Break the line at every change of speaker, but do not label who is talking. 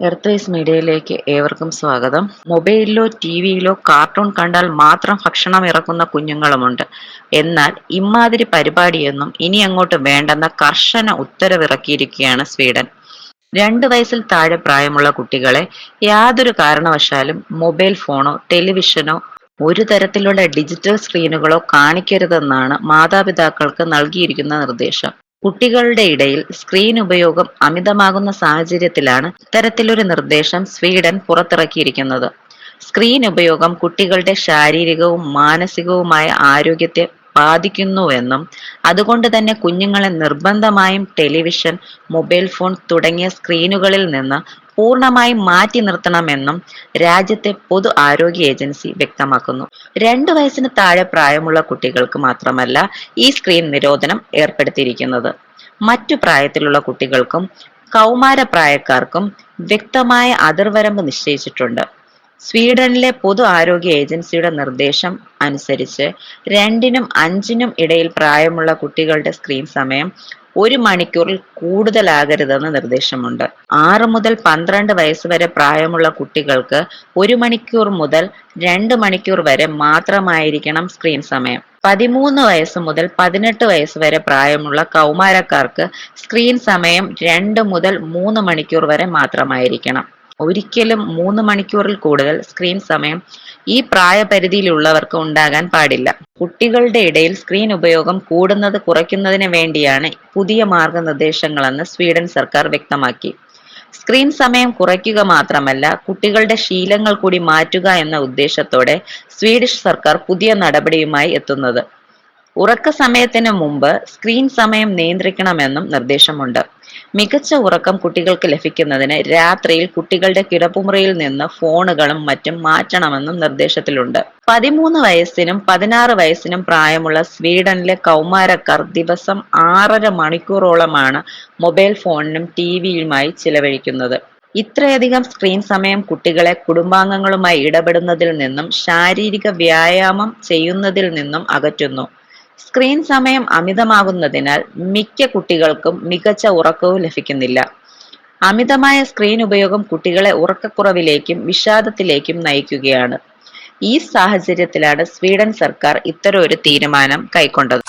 എർത്തേഴ്സ് മീഡിയയിലേക്ക് ഏവർക്കും സ്വാഗതം. മൊബൈലിലോ ടി വിയിലോ കാർട്ടൂൺ കണ്ടാൽ മാത്രം ഭക്ഷണം ഇറക്കുന്ന കുഞ്ഞുങ്ങളുമുണ്ട്. എന്നാൽ ഇമാതിരി പരിപാടിയൊന്നും ഇനി അങ്ങോട്ട് വേണ്ടെന്ന കർശന ഉത്തരവിറക്കിയിരിക്കുകയാണ് സ്വീഡൻ. രണ്ട് വയസ്സിൽ താഴെ പ്രായമുള്ള കുട്ടികളെ യാതൊരു കാരണവശാലും മൊബൈൽ ഫോണോ ടെലിവിഷനോ ഒരു തരത്തിലുള്ള ഡിജിറ്റൽ സ്ക്രീനുകളോ കാണിക്കരുതെന്നാണ് മാതാപിതാക്കൾക്ക് നൽകിയിരിക്കുന്ന നിർദ്ദേശം. കുട്ടികളുടെ ഇടയിൽ സ്ക്രീൻ ഉപയോഗം അമിതമാകുന്ന സാഹചര്യത്തിലാണ് ഇത്തരത്തിലൊരു നിർദ്ദേശം സ്വീഡൻ പുറത്തിറക്കിയിരിക്കുന്നത്. സ്ക്രീൻ ഉപയോഗം കുട്ടികളുടെ ശാരീരികവും മാനസികവുമായ ആരോഗ്യത്തെ ബാധിക്കുന്നുവെന്നും അതുകൊണ്ട് തന്നെ കുഞ്ഞുങ്ങളെ നിർബന്ധമായും ടെലിവിഷൻ മൊബൈൽ ഫോൺ തുടങ്ങിയ സ്ക്രീനുകളിൽ നിന്ന് പൂർണമായും മാറ്റി നിർത്തണമെന്നും രാജ്യത്തെ പൊതു ആരോഗ്യ ഏജൻസി വ്യക്തമാക്കുന്നു. രണ്ടു വയസ്സിന് താഴെ പ്രായമുള്ള കുട്ടികൾക്ക് മാത്രമല്ല ഈ സ്ക്രീൻ നിരോധനം ഏർപ്പെടുത്തിയിരിക്കുന്നത്. മറ്റു പ്രായത്തിലുള്ള കുട്ടികൾക്കും കൗമാര പ്രായക്കാർക്കും വ്യക്തമായ അതിർവരമ്പ് നിശ്ചയിച്ചിട്ടുണ്ട്. സ്വീഡനിലെ പൊതു ആരോഗ്യ ഏജൻസിയുടെ നിർദ്ദേശം അനുസരിച്ച് രണ്ടിനും അഞ്ചിനും ഇടയിൽ പ്രായമുള്ള കുട്ടികളുടെ സ്ക്രീൻ സമയം ഒരു മണിക്കൂറിൽ കൂടുതലാകരുതെന്ന് നിർദ്ദേശമുണ്ട്. ആറ് മുതൽ പന്ത്രണ്ട് വയസ്സ് വരെ പ്രായമുള്ള കുട്ടികൾക്ക് ഒരു മണിക്കൂർ മുതൽ രണ്ട് മണിക്കൂർ വരെ മാത്രമായിരിക്കണം സ്ക്രീൻ സമയം. പതിമൂന്ന് വയസ്സ് മുതൽ പതിനെട്ട് വയസ്സ് വരെ പ്രായമുള്ള കൗമാരക്കാർക്ക് സ്ക്രീൻ സമയം രണ്ട് മുതൽ മൂന്ന് മണിക്കൂർ വരെ മാത്രമായിരിക്കണം. ഒരിക്കലും മൂന്ന് മണിക്കൂറിൽ കൂടുതൽ സ്ക്രീൻ സമയം ഈ പ്രായപരിധിയിലുള്ളവർക്ക് ഉണ്ടാകാൻ പാടില്ല. കുട്ടികളുടെ ഇടയിൽ സ്ക്രീൻ ഉപയോഗം കൂടുന്നത് കുറയ്ക്കുന്നതിന് വേണ്ടിയാണ് പുതിയ മാർഗനിർദ്ദേശങ്ങളെന്ന് സ്വീഡൻ സർക്കാർ വ്യക്തമാക്കി. സ്ക്രീൻ സമയം കുറയ്ക്കുക മാത്രമല്ല കുട്ടികളുടെ ശീലങ്ങൾ കൂടി മാറ്റുക എന്ന ഉദ്ദേശത്തോടെ സ്വീഡിഷ് സർക്കാർ പുതിയ നടപടിയുമായി എത്തുന്നത്. ഉറക്ക സമയത്തിന് മുമ്പ് സ്ക്രീൻ സമയം നിയന്ത്രിക്കണമെന്നും നിർദ്ദേശമുണ്ട്. മികച്ച ഉറക്കം കുട്ടികൾക്ക് ലഭിക്കുന്നതിന് രാത്രിയിൽ കുട്ടികളുടെ കിടപ്പുമുറിയിൽ നിന്ന് ഫോണുകളും മറ്റും മാറ്റണമെന്നും നിർദ്ദേശത്തിലുണ്ട്. പതിമൂന്ന് വയസ്സിനും പതിനാറ് വയസ്സിനും പ്രായമുള്ള സ്വീഡനിലെ കൗമാരക്കാർ ദിവസം ആറര മണിക്കൂറോളമാണ് മൊബൈൽ ഫോണിനും ടി വിയുമായി ചിലവഴിക്കുന്നത്. ഇത്രയധികം സ്ക്രീൻ സമയം കുട്ടികളെ കുടുംബാംഗങ്ങളുമായി ഇടപെടുന്നതിൽ നിന്നും ശാരീരിക വ്യായാമം ചെയ്യുന്നതിൽ നിന്നും അകറ്റുന്നു. സ്ക്രീൻ സമയം അമിതമാകുന്നതിനാൽ മിക്ക കുട്ടികൾക്കും മികച്ച ഉറക്കവും ലഭിക്കുന്നില്ല. അമിതമായ സ്ക്രീൻ ഉപയോഗം കുട്ടികളെ ഉറക്കക്കുറവിലേക്കും വിഷാദത്തിലേക്കും നയിക്കുകയാണ്. ഈ സാഹചര്യത്തിലാണ് സ്വീഡൻ സർക്കാർ ഇത്തരം ഒരു തീരുമാനം കൈക്കൊണ്ടത്.